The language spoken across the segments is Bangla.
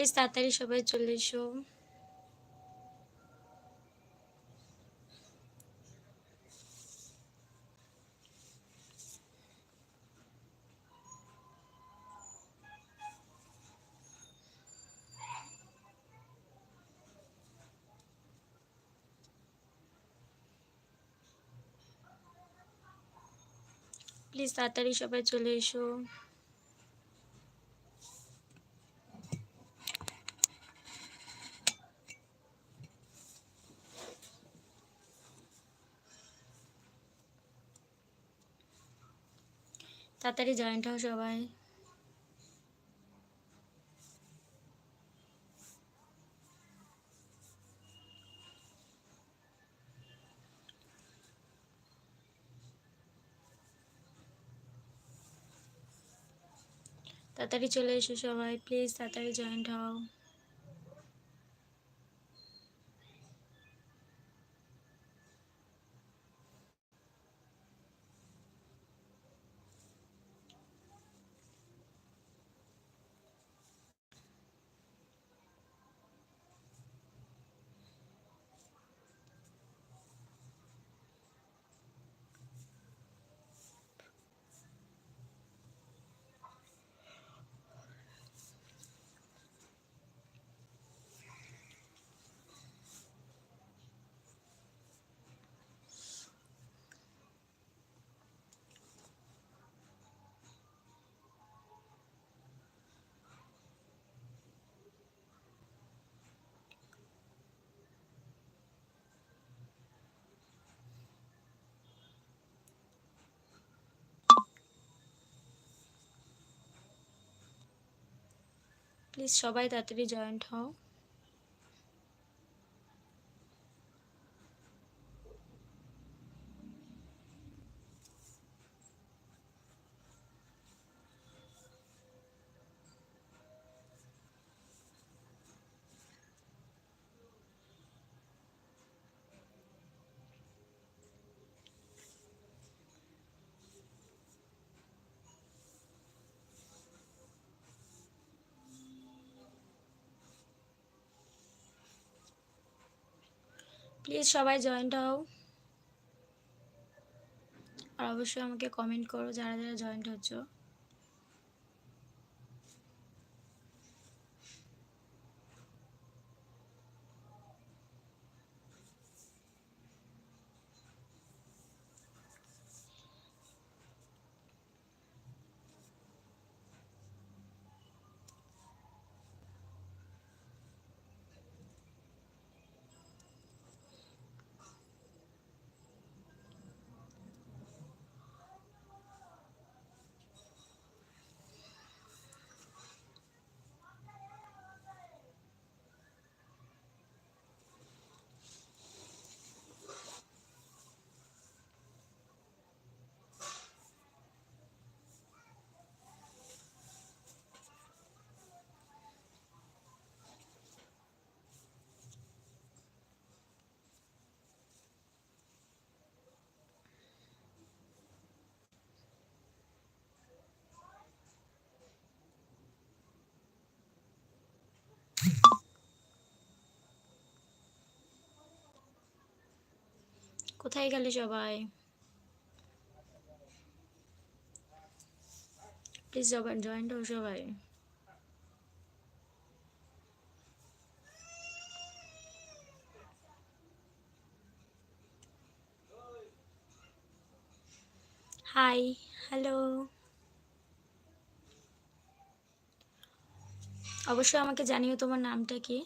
প্লিজ তাড়াতাড়ি সবাই চলে এসো। প্লিজ তাড়াতাড়ি সবাই চলে এসো। তাড়াতাড়ি জয়েন্ট হও সবাই। তাড়াতাড়ি চলে এসো সবাই প্লিজ তাড়াতাড়ি জয়েন্ট হও। প্লিজ সবাই তাড়াতাড়ি জয়েন্ট হও। প্লিজ সবাই জয়েন্ট হও। আর অবশ্যই আমাকে কমেন্ট করো যারা যারা জয়েন্ট হচ্ছ। কোথায় গেলে সবাই? প্লিজ জয়েন্ট হও সবাই। হাই হ্যালো অবশ্যই আমাকে জানিও তোমার নামটা কি?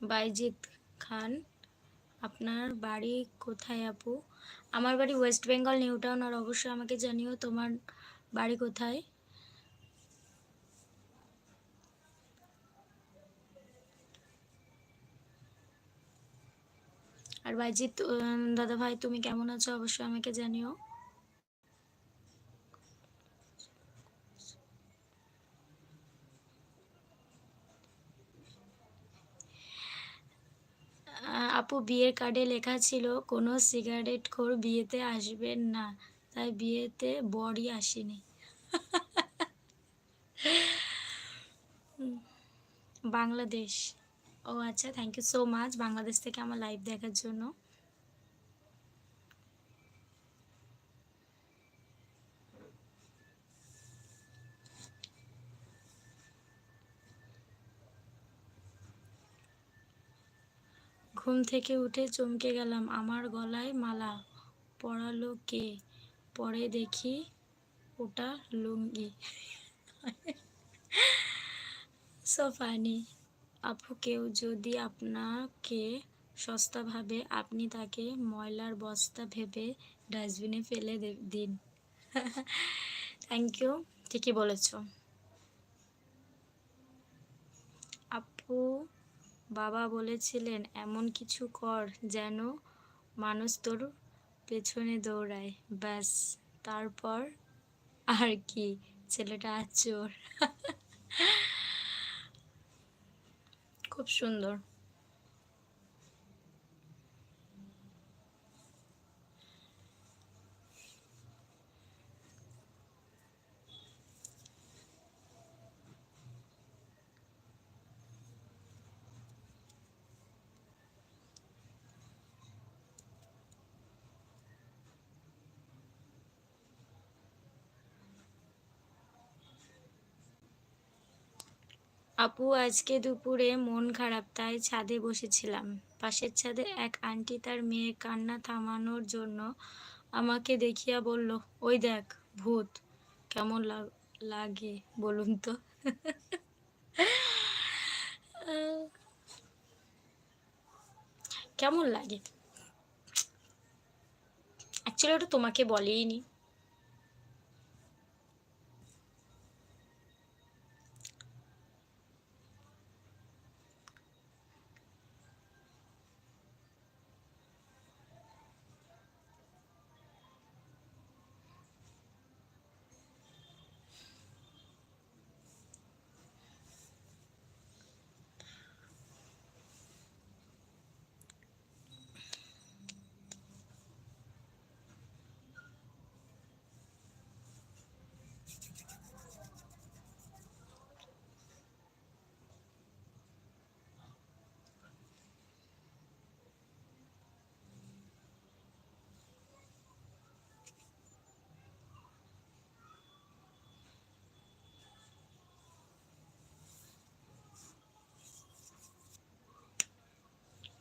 বাইজিৎ খান, আপনার বাড়ি কোথায় আপু? আমার বাড়ি ওয়েস্ট বেঙ্গল, নিউ টাউন, আর অবশ্যই আমাকে জানিও তোমার বাড়ি কোথায়। আর বাইজিৎ দাদা ভাই তুমি কেমন আছো? অবশ্যই আমাকে জানিও। আপু, বিয়ের কার্ডে লেখা ছিল, কোনো সিগারেট খোর বিয়েতে আসবেন না, তাই বিয়েতে বরই আসেনি। বাংলাদেশ। ও আচ্ছা thank you so much Bangladesh থেকে আমার লাইভ দেখার জন্য। ঘুম থেকে উঠে চমকে গেলাম। আমার গলায় মালা পরালো কে? পরে দেখি ওটা লুঙ্গি। সো ফানি আপু, কেউ যদি আপনাকে সস্তা ভাবে আপনি তাকে ময়লার বস্তা ভেবে ডাস্টবিনে ফেলে দিন। থ্যাংক ইউ ঠিকই বলেছ। আপু বাবা বলেছিলেন, এমন কিছু কর যেন মানুষ তোর পেছনে দৌড়ায়। ব্যাস, তারপর আর কি, ছেলেটা চোর। খুব সুন্দর। আপু, আজকে দুপুরে মন খারাপ, তাই ছাদে বসেছিলাম। পাশের ছাদে এক আন্টি তার মেয়ে কান্না থামানোর জন্য আমাকে দেখিয়া বলল, ওই দেখ, ভূত, কেমন লাগে, বলুন তো? কেমন লাগে? অ্যাকচুয়ালি ওটা তোমাকে বলেইনি।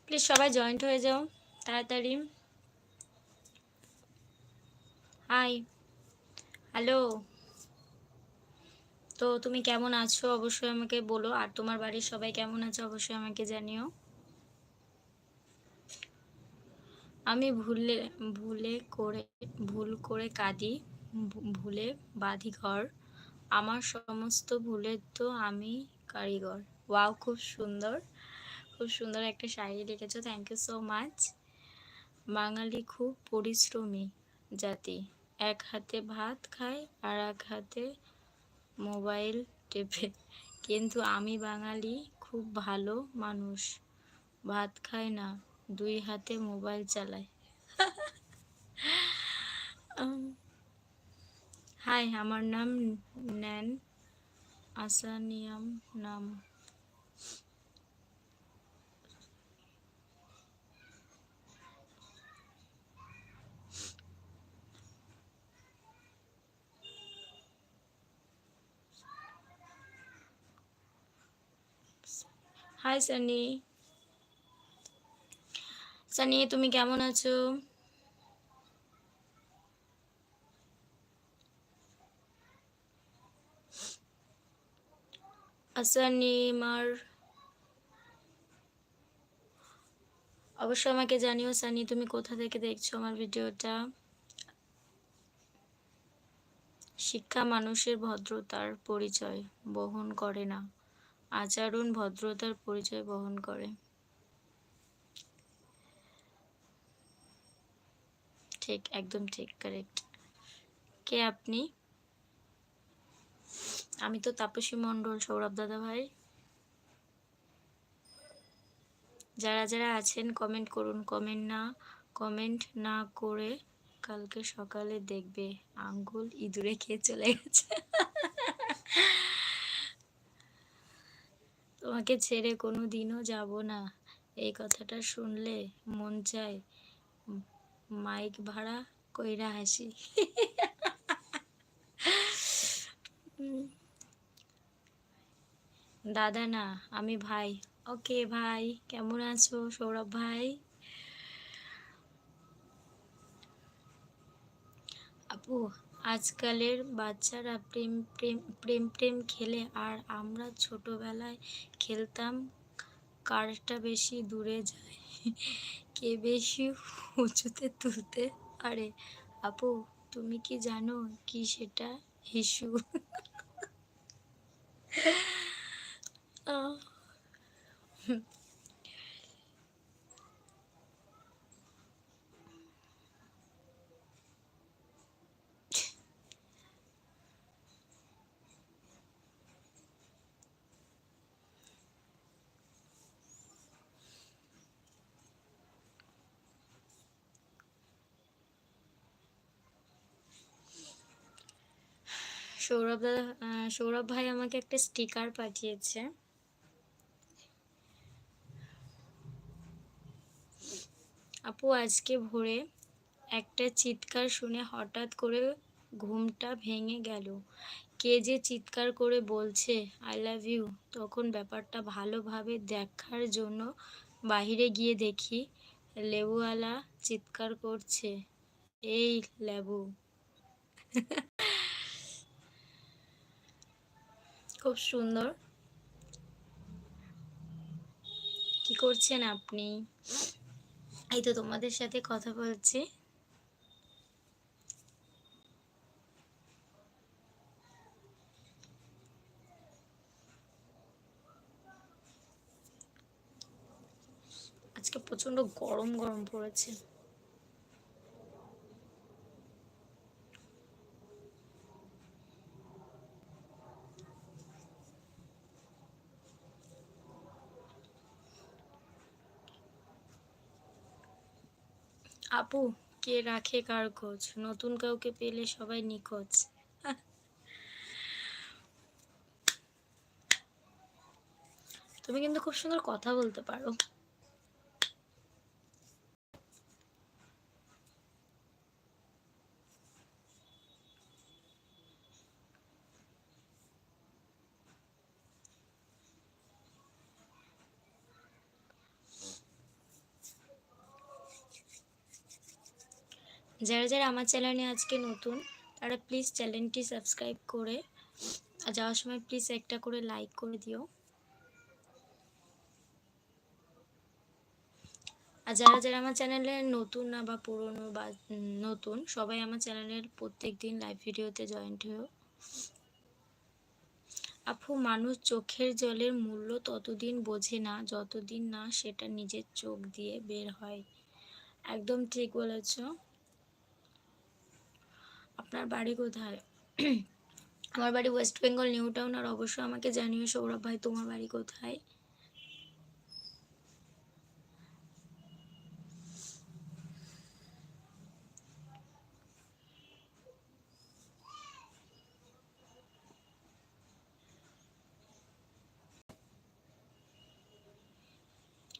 প্লিজ সবাই জয়েন্ট হয়ে যাও তাড়াতাড়ি। হাই হ্যালো তো তুমি কেমন আছো? অবশ্যই আমাকে বলো। আর তোমার বাড়ির সবাই কেমন আছে? অবশ্যই আমাকে জানিও। আমি ভুলে ভুলে করে, ভুল করে কাঁদি ভুলে বাঁধি ঘর। আমার সমস্ত ভুলের তো আমি কারিগর। ওয়াও, খুব সুন্দর। খুব সুন্দর একটা শাড়ি লিখেছো thank you so much Bengali খুব পরিশ্রমী জাতি। এক হাতে ভাত খায় আর এক হাতে মোবাইল টেপে। কিন্তু আমি বাঙালি, খুব ভালো মানুষ। ভাত খায় না, দুই হাতে মোবাইল চালায়। হাই, আমার নাম নেন আসানিয়াম নাম। হাই সানি সানি তুমি কেমন আছো? আসানি আমার অবশ্যই আমাকে জানিও সানি তুমি কোথা থেকে দেখছ আমার ভিডিওটা? শিক্ষা মানুষের ভদ্রতার পরিচয় বহন করে না। আচরণ, ভদ্রতার পরিচয় বহন করে। ঠিক, একদম ঠিক কারেক্ট কে আপনি? আমি তো তাপসী মণ্ডল, সৌরভ দাদা ভাই। যারা যারা আছেন কমেন্ট করুন। কমেন্ট না কমেন্ট না করে কালকে সকালে দেখবে আঙ্গুল ইঁদুরে খেয়ে চলে গেছে। তোমাকে ছেড়ে কোনো দিনও যাব না। এই কথাটা শুনলে মন চায় মাইক ভাড়া কইরা হাসি। দাদা না, আমি ভাই। ওকে ভাই, কেমন আছো সৌরভ ভাই? আপু আজকালের বাচ্চারা প্রেম প্রেম প্রেম প্রেম খেলে। আর আমরা ছোটোবেলায় খেলতাম, কারটা বেশি দূরে যায়, কে বেশি উঁচুতে তুলতে পারে। আপু, তুমি কি জানো কি সেটা হিসু সৌরভ দাদা সৌরভ ভাই আমাকে একটা স্টিকার পাঠিয়েছে। আপু, আজকে ভোরে একটা চিৎকার শুনে হঠাৎ করে ঘুমটা ভেঙে গেল। কে যে চিৎকার করে বলছে আই লাভ ইউ তখন ব্যাপারটা ভালোভাবে দেখার জন্য বাহিরে গিয়ে দেখি লেবুওয়ালা চিৎকার করছে। এই লেবু। খুব সুন্দর। কি করছেন আপনি? এই তো তোমাদের সাথে কথা বলছি। আজকে প্রচণ্ড গরম গরম পড়েছে। আপু, কে রাখে কার খোঁজ? নতুন কাউকে পেলে সবাই নিখোঁজ। তুমি কিন্তু খুব সুন্দর কথা বলতে পারো। যারা যারা আমার চ্যানেলে আজকে নতুন, তারা প্লিজ চ্যানেলটি সাবস্ক্রাইব করে, আর যাওয়ার সময় প্লিজ একটা করে লাইক করে দিও। আর যারা যারা আমার চ্যানেলে নতুন না বা পুরনো বা নতুন, সবাই আমার চ্যানেলের প্রত্যেক দিন লাইভ ভিডিওতে জয়েন্ট হয়েও আপু, মানুষ চোখের জলের মূল্য ততদিন বোঝে না, যতদিন না সেটা নিজের চোখ দিয়ে বের হয়। একদম ঠিক বলেছ। আপনার বাড়ি কোথায়? আমার বাড়ি ওয়েস্ট বেঙ্গল নিউ টাউন আর অবশ্যই আমাকে জানিও সৌরভ ভাই, তোমার বাড়ি কোথায়?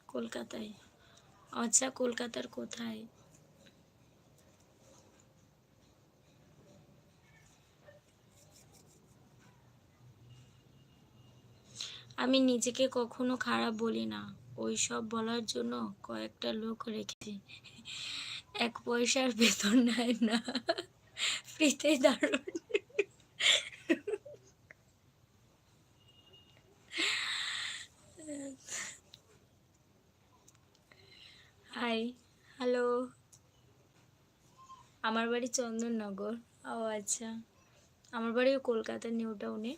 কলকাতায়। আচ্ছা কলকাতার কোথায়? আমি নিজেকে কখনো খারাপ বলি না। ওই সব বলার জন্য কয়েকটা লোক রেখেছি। এক পয়সার বেতন নেয় না। ফ্রিতে দারুণ। হাই হ্যালো আমার বাড়ি চন্দননগর। ও আচ্ছা। আমার বাড়িও কলকাতার নিউ টাউনে।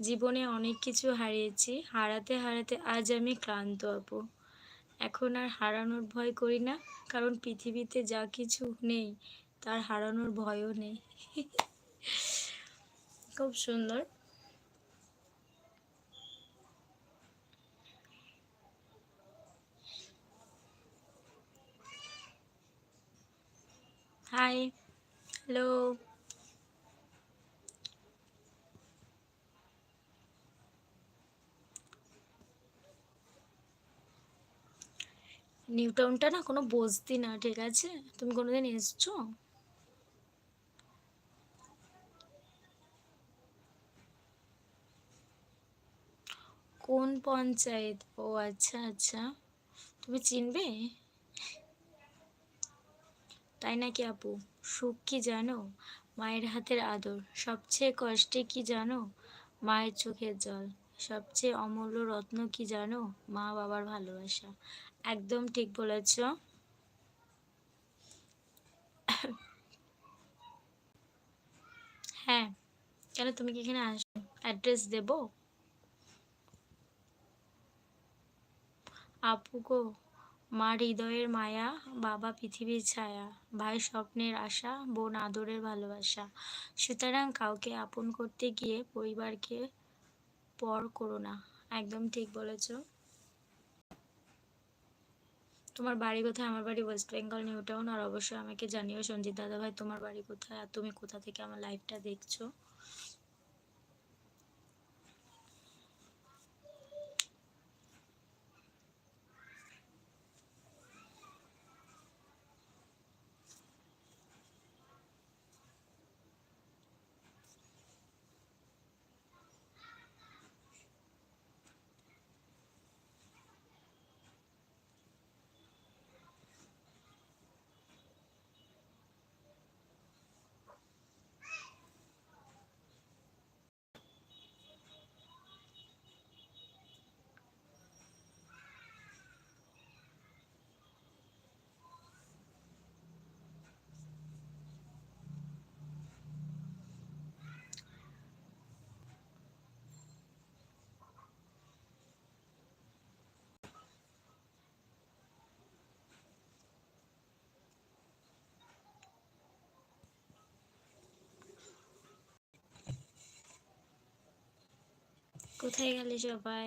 জীবনে অনেক কিছু হারিয়েছি, হারাতে হারাতে আজ আমি ক্লান্ত আপু এখন আর হারানোর ভয় করি না, কারণ পৃথিবীতে যা কিছু নেই, তার হারানোর ভয়ও নেই। খুব সুন্দর। হাই হ্যালো নিউ টাউনটা না কোনো বসতি না, ঠিক আছে? তুমি কোনোদিন এসছো? কোন পঞ্চায়েত? ও আচ্ছা আচ্ছা। তুমি চিনবে? তাই নাকি আপু? সুখ কি জানো? মায়ের হাতের আদর। সবচেয়ে কষ্টে কি জানো? মায়ের চোখের জল। সবচেয়ে অমূল্য রত্ন কি জানো? মা বাবার ভালোবাসা। একদম ঠিক বলেছ। হ্যাঁ কেন তুমি কি এখানে আসো অ্যাড্রেস দেবো? আপু গো মা হৃদয়ের মায়া, বাবা পৃথিবীর ছায়া, ভাই স্বপ্নের আশা, বোন আদরের ভালোবাসা। সুতরাং কাউকে আপন করতে গিয়ে পরিবারকে পর করো না। একদম ঠিক বলেছ। তোমার বাড়ি কোথায়? আমার বাড়ি ওয়েস্ট বেঙ্গল নিউ টাউন আর অবশ্যই আমাকে জানিও সঞ্জিত দাদা ভাই তোমার বাড়ি কোথায়? আর তুমি কোথা থেকে আমার লাইভটা দেখছ? কোথায় গেলে সবাই